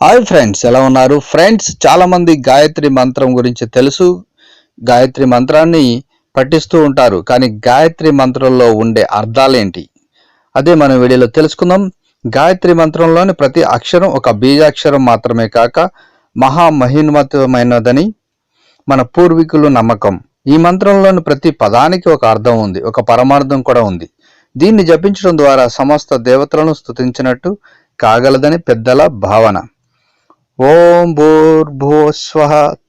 Hi friends ఎలా ఉన్నారు? Friends చాలా మంది గాయత్రి మంత్రం గురించి తెలుసు. గాయత్రి మంత్రాన్ని పఠిస్తూ ఉంటారు కానీ గాయత్రి మంత్రంలో ఉండే అర్థాలేంటి? అదే మనం వీడియోలో తెలుసుకుందాం. గాయత్రి మంత్రంలోని ప్రతి అక్షరం ఒక బీజాక్షరం మాత్రమే కాక మహామహిన్మతమైనదని మన పూర్వీకులు నమ్మకం. ఈ మంత్రంలోని ప్రతి పదానికి ఒక అర్థం ఉంది ఒక పరమార్థం కూడా ఉంది. దీన్ని జపించడం ద్వారా సమస్త దేవతలను స్తుతించినట్టు కాగలదని పెద్దల భావన. ఓం భూర్భువస్వ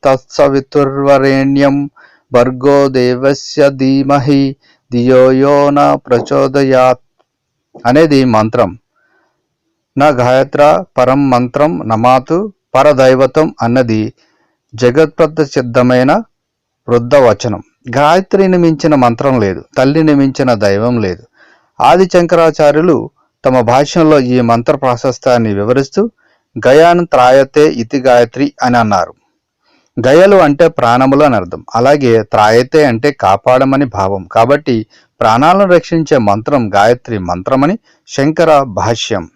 తత్సవితుర్వరేణ్యం భర్గో దేవస్య ధీమహి దియోయో న ప్రచోదయాత్ అనేది మంత్రం. నా గాయత్ర పరం మంత్రం నమాతు పరదైవతం అన్నది. జగత్ప్రసిద్ధమైన వృద్ధ వచనం గాయత్రిని మించిన మంత్రం లేదు తల్లిని మించిన దైవం లేదు. ఆది శంకరాచార్యులు తమ భాష్యంలో ఈ మంత్ర ప్రాశస్తాన్ని వివరిస్తూ గయాన్ త్రాయతే ఇతి గాయత్రి అని అన్నారు. గయలు అంటే ప్రాణములు అని అర్థం. అలాగే త్రాయతే అంటే కాపాడమని భావం. కాబట్టి ప్రాణాలను రక్షించే మంత్రం గాయత్రి మంత్రమని శంకర భాష్యం.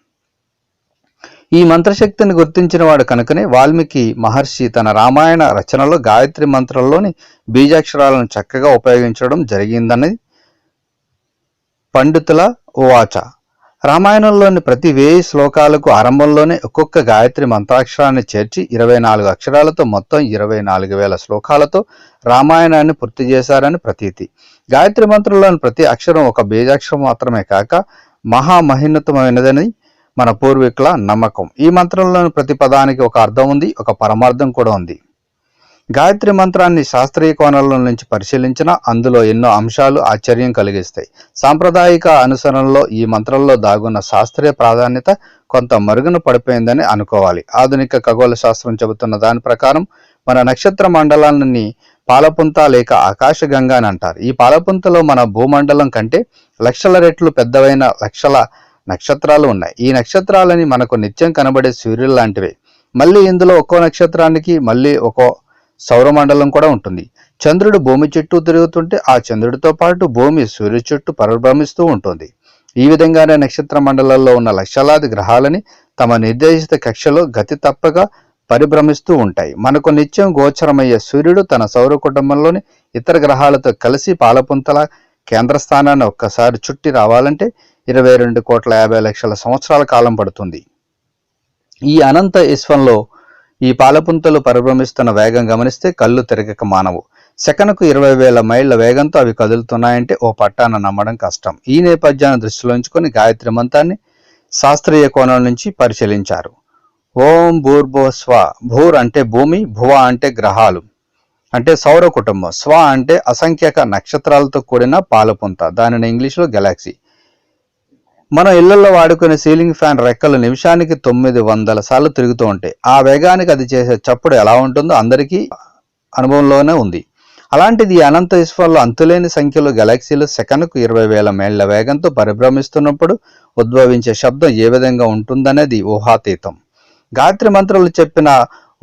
ఈ మంత్రశక్తిని గుర్తించిన వాడు కనుకనే వాల్మీకి మహర్షి తన రామాయణ రచనలో గాయత్రి మంత్రంలోని బీజాక్షరాలను చక్కగా ఉపయోగించడం జరిగిందని పండితుల ఉవాచ రామాయణంలోని ప్రతి వేయి శ్లోకాలకు ఆరంభంలోనే ఒక్కొక్క గాయత్రి మంత్రాక్షరాన్ని చేర్చి ఇరవై నాలుగు అక్షరాలతో మొత్తం ఇరవై నాలుగు వేల శ్లోకాలతో రామాయణాన్ని పూర్తి చేశారని ప్రతీతి. గాయత్రి మంత్రంలోని ప్రతి అక్షరం ఒక బీజాక్షరం మాత్రమే కాక మహామహిన్నతమైనదని మన పూర్వీకుల నమ్మకం. ఈ మంత్రంలోని ప్రతి పదానికి ఒక అర్థం ఉంది ఒక పరమార్థం కూడా ఉంది. గాయత్రి మంత్రాన్ని శాస్త్రీయ కోణాల నుంచి పరిశీలించిన అందులో ఎన్నో అంశాలు ఆశ్చర్యం కలిగిస్తాయి. సాంప్రదాయిక అనుసరణలో ఈ మంత్రంలో దాగున్న శాస్త్రీయ ప్రాధాన్యత కొంత మరుగున పడిపోయిందని అనుకోవాలి. ఆధునిక ఖగోళ శాస్త్రం చెబుతున్న దాని ప్రకారం మన నక్షత్ర మండలాన్ని పాలపుంత లేక ఆకాశగంగా అని అంటారు. ఈ పాలపుంతలో మన భూమండలం కంటే లక్షల రెట్లు పెద్దవైన లక్షల నక్షత్రాలు ఉన్నాయి. ఈ నక్షత్రాలని మనకు నిత్యం కనబడే సూర్యులు లాంటివి. మళ్ళీ ఇందులో ఒక్కో నక్షత్రానికి మళ్ళీ ఒక్కో సౌరమండలం కూడా ఉంటుంది. చంద్రుడు భూమి చుట్టూ తిరుగుతుంటే ఆ చంద్రుడితో పాటు భూమి సూర్య చుట్టూ పరిభ్రమిస్తూ ఉంటుంది. ఈ విధంగానే నక్షత్ర మండలంలో ఉన్న లక్షలాది గ్రహాలని తమ నిర్దేశిత కక్షలో గతి తప్పగా పరిభ్రమిస్తూ ఉంటాయి. మనకు నిత్యం గోచరమయ్యే సూర్యుడు తన సౌర కుటుంబంలోని ఇతర గ్రహాలతో కలిసి పాలపుంతల కేంద్ర స్థానాన్ని ఒక్కసారి చుట్టి రావాలంటే ఇరవై రెండు కోట్ల యాభై లక్షల సంవత్సరాల కాలం పడుతుంది. ఈ అనంత విశ్వంలో ఈ పాలపుంతలు పరిభ్రమిస్తున్న వేగం గమనిస్తే కళ్ళు తిరగక మానవు. సెకనుకు ఇరవై వేల మైళ్ళ వేగంతో అవి కదులుతున్నాయంటే ఓ పట్టాన నమ్మడం కష్టం. ఈ నేపథ్యాన్ని దృష్టిలో ఉంచుకొని గాయత్రి మంత్రాన్ని శాస్త్రీయ కోణం నుంచి పరిశీలించారు. ఓం భూర్భోస్వ భూర్ అంటే భూమి భువ అంటే గ్రహాలు. అంటే సౌర కుటుంబం. స్వ అంటే అసంఖ్యాక నక్షత్రాలతో కూడిన పాలపుంత. దానిని ఇంగ్లీష్లో గెలాక్సీ మనం ఇళ్ళలో వాడుకునే సీలింగ్ ఫ్యాన్ రెక్కలు నిమిషానికి తొమ్మిది వందల సార్లు తిరుగుతూ ఉంటాయి. ఆ వేగానికి అది చేసే చప్పుడు ఎలా ఉంటుందో అందరికీ అనుభవంలోనే ఉంది. అలాంటిది అనంత విశ్వంలో అంతులేని సంఖ్యలో గెలాక్సీలు సెకనుకు ఇరవై వేల మేళ్ళ వేగంతో పరిభ్రమిస్తున్నప్పుడు ఉద్భవించే శబ్దం ఏ విధంగా ఉంటుందనేది ఊహాతీతం. గాయత్రి మంత్రులు చెప్పిన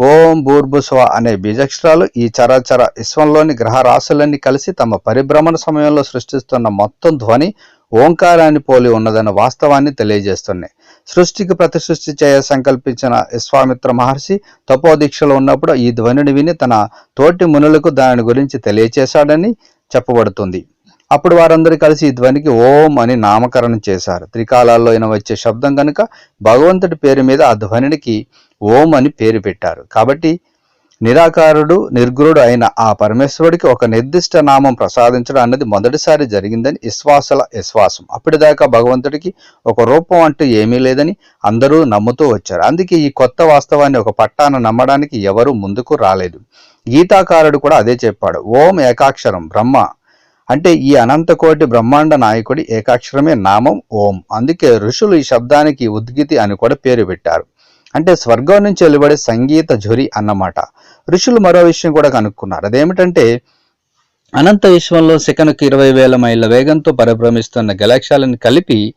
ఓం భూర్భుస్వ అనే బీజక్షరాలు ఈ చరాచర విశ్వంలోని గ్రహ రాశులన్నీ కలిసి తమ పరిభ్రమణ సమయంలో సృష్టిస్తున్న మొత్తం ధ్వని ఓంకారాన్ని పోలి ఉన్నదన్న వాస్తవాన్ని తెలియజేస్తున్నాయి. సృష్టికి ప్రతి సృష్టి చేయ సంకల్పించిన విశ్వామిత్ర మహర్షి తపోదీక్షలో ఉన్నప్పుడు ఈ ధ్వనిని విని తన తోటి మునులకు దాని గురించి తెలియచేశాడని చెప్పబడుతుంది. అప్పుడు వారందరూ కలిసి ఈ ధ్వనికి ఓం అని నామకరణం చేశారు. త్రికాలాల్లో అయిన వచ్చే శబ్దం కనుక భగవంతుడి పేరు మీద ఆ ధ్వనికి ఓం అని పేరు పెట్టారు. కాబట్టి నిరాకారుడు నిర్గురుడు అయిన ఆ పరమేశ్వరుడికి ఒక నిర్దిష్ట నామం ప్రసాదించడం అన్నది మొదటిసారి జరిగిందని విశ్వాసల విశ్వాసం. అప్పటిదాకా భగవంతుడికి ఒక రూపం అంటూ ఏమీ లేదని అందరూ నమ్ముతూ వచ్చారు. అందుకే ఈ కొత్త వాస్తవాన్ని ఒక పట్టాన నమ్మడానికి ఎవరూ ముందుకు రాలేదు. గీతాకారుడు కూడా అదే చెప్పాడు. ఓం ఏకాక్షరం బ్రహ్మ అంటే ఈ అనంతకోటి బ్రహ్మాండ నాయకుడి ఏకాక్షరమే నామం ఓం. అందుకే ఋషులు ఈ శబ్దానికి ఉద్గితి అని కూడా పేరు పెట్టారు. అంటే స్వర్గం నుంచి వెలువడే సంగీత ఝురి అన్నమాట. ఋషులు మరో విషయం కూడా కనుక్కున్నారు. అదేమిటంటే అనంత విశ్వంలో సెకనుకు ఇరవై వేల మైళ్ళ వేగంతో పరిభ్రమిస్తున్న గెలాక్సాలను కలిపి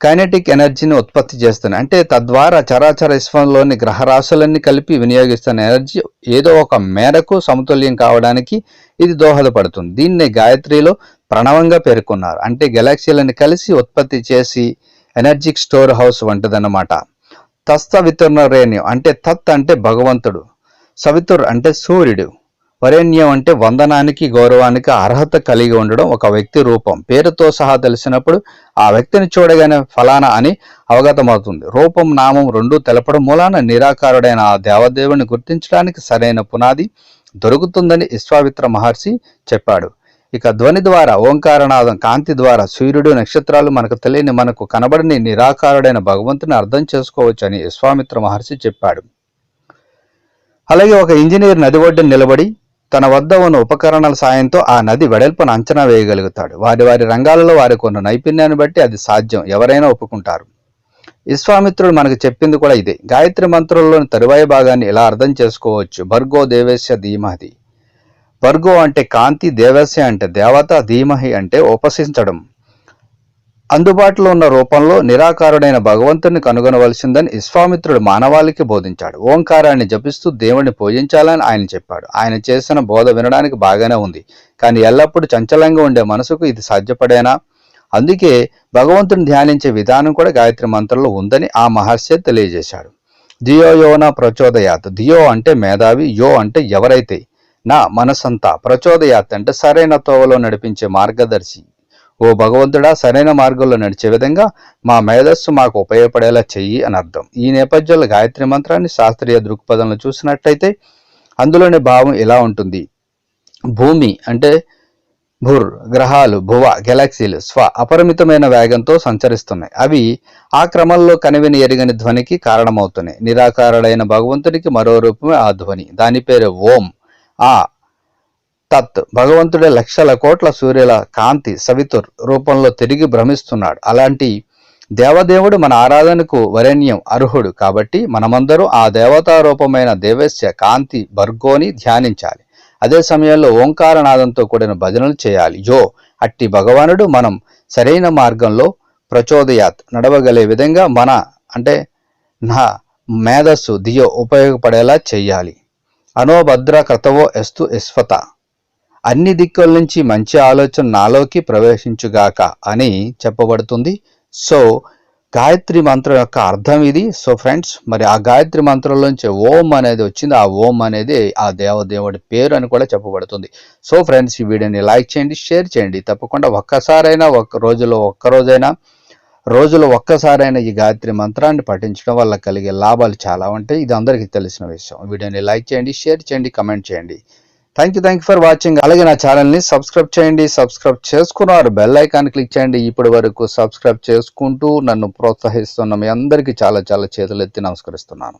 కైనటిక్ ఎనర్జీని ఉత్పత్తి చేస్తాను అంటే తద్వారా చరాచర విశ్వంలోని గ్రహరాశులన్నీ కలిపి వినియోగిస్తున్న ఎనర్జీ ఏదో ఒక మేరకు సమతుల్యం కావడానికి ఇది దోహదపడుతుంది. దీన్ని గాయత్రిలో ప్రణవంగా పేర్కొన్నారు. అంటే గెలాక్సీలను కలిసి ఉత్పత్తి చేసి ఎనర్జిక్ స్టోర్ హౌస్ వంటిదన్నమాట. తస్తవితుర్నరేణ్యం అంటే తత్ అంటే భగవంతుడు. సవితుర్ అంటే సూర్యుడు. వరేణ్యం అంటే వందనానికి గౌరవానికి అర్హత కలిగి ఉండడం ఒక వ్యక్తి రూపం. పేరుతో సహా తెలిసినప్పుడు ఆ వ్యక్తిని చూడగానే ఫలానా అని అవగతమవుతుంది. రూపం నామం రెండూ తెలపడం మూలాన నిరాకారుడైన ఆ దేవదేవుని గుర్తించడానికి సరైన పునాది దొరుకుతుందని విశ్వామిత్ర మహర్షి చెప్పాడు. ఇక ధ్వని ద్వారా ఓంకారనాదం కాంతి ద్వారా సూర్యుడు నక్షత్రాలు మనకు తెలియని మనకు కనబడని నిరాకారుడైన భగవంతుని అర్థం చేసుకోవచ్చని విశ్వామిత్ర మహర్షి చెప్పాడు. అలాగే ఒక ఇంజనీర్ నది ఒడ్డున నిలబడి తన వద్ద ఉన్న ఉపకరణాల సాయంతో ఆ నది వెడల్పును అంచనా వేయగలుగుతాడు. వారి వారి రంగాలలో వారికి ఉన్న నైపుణ్యాన్ని బట్టి అది సాధ్యం. ఎవరైనా ఒప్పుకుంటారు. విశ్వామిత్రుడు మనకు చెప్పింది కూడా ఇదే. గాయత్రి మంత్రంలోని తరువాయి భాగాన్ని ఇలా అర్థం చేసుకోవచ్చు? భర్గో దేవేశ ధీమహి. భర్గో అంటే కాంతి దేవస్య అంటే దేవత ధీమహి అంటే ఉపసించడం అందుబాటులో ఉన్న రూపంలో నిరాకారుడైన భగవంతుని కనుగొనవలసిందని విశ్వామిత్రుడు మానవాళికి బోధించాడు. ఓంకారాన్ని జపిస్తూ దేవుణ్ణి పూజించాలని ఆయన చెప్పాడు. ఆయన చేసిన బోధ వినడానికి బాగానే ఉంది. కానీ ఎల్లప్పుడూ చంచలంగా ఉండే మనసుకు ఇది సాధ్యపడేనా? అందుకే భగవంతుని ధ్యానించే విధానం కూడా గాయత్రి మంత్రంలో ఉందని ఆ మహర్షి తెలియజేశాడు. ధియో యోన ప్రచోదయాత్. ధియో అంటే మేధావి యో అంటే ఎవరైతే. నా మనసంతా ప్రచోదయాత్ అంటే సరైన తోవలో నడిపించే మార్గదర్శి. ఓ భగవంతుడా సరైన మార్గంలో నడిచే విధంగా మా మేధస్సు మాకు ఉపయోగపడేలా చెయ్యి అని అర్థం. ఈ నేపథ్యంలో గాయత్రి మంత్రాన్ని శాస్త్రీయ దృక్పథంలో చూసినట్లయితే అందులోని భావం ఇలా ఉంటుంది. భూమి అంటే భుర్ గ్రహాలు భువ గెలాక్సీలు స్వ అపరిమితమైన వేగంతో సంచరిస్తున్నాయి. అవి ఆ క్రమంలో కనివిని ఎరిగని ధ్వనికి కారణమవుతున్నాయి. నిరాకారుడైన భగవంతుడికి మరో రూపమే ఆ ధ్వని. దాని పేరు ఓం. ఆ తత్ భగవంతుడే లక్షల కోట్ల సూర్యుల కాంతి సవితుర్ రూపంలో తిరిగి భ్రమిస్తున్నాడు. అలాంటి దేవదేవుడు మన ఆరాధనకు వరేణ్యం అర్హుడు కాబట్టి మనమందరూ ఆ దేవతారూపమైన దేవస్య కాంతి భర్గోని ధ్యానించాలి. అదే సమయంలో ఓంకారనాదంతో కూడిన భజనలు చేయాలి. యో అట్టి భగవానుడు మనం సరైన మార్గంలో ప్రచోదయాత్ నడవగలే విధంగా మన అంటే నా మేధస్సు దియో ఉపయోగపడేలా చేయాలి. అనోభద్ర క్రతవో ఎస్తు ఇస్వత అన్ని దిక్కుల నుంచి మంచి ఆలోచన నాలోకి ప్రవేశించుగాక అని చెప్పబడుతుంది. సో గాయత్రి మంత్రం యొక్క అర్థం ఇది. సో ఫ్రెండ్స్ మరి ఆ గాయత్రి మంత్రంలోంచి ఓం అనేది వచ్చింది. ఆ ఓం అనేది ఆ దేవదేవుడి పేరు అని కూడా చెప్పబడుతుంది. సో ఫ్రెండ్స్ ఈ వీడియోని లైక్ చేయండి షేర్ చేయండి. తప్పకుండా ఒక్కసారైనా ఒక్క రోజులో ఒక్క రోజైనా రోజులో ఒక్కసారైనా ఈ గాయత్రి మంత్రాన్ని పఠించడం వల్ల కలిగే లాభాలు చాలా ఉంటాయి. ఇది అందరికీ తెలిసిన విషయం. వీడియోని లైక్ చేయండి షేర్ చేయండి కమెంట్ చేయండి. Thank you thank you for watching అలాగే నా ఛానల్ని సబ్స్క్రైబ్ చేయండి. సబ్స్క్రైబ్ చేసుకున్నారు. బెల్ ఐకాన్ క్లిక్ చేయండి. ఇప్పటి వరకు సబ్స్క్రైబ్ చేసుకుంటూ నన్ను ప్రోత్సహిస్తున్న మీ అందరికీ చాలా చాలా చేతులెత్తి నమస్కరిస్తున్నాను.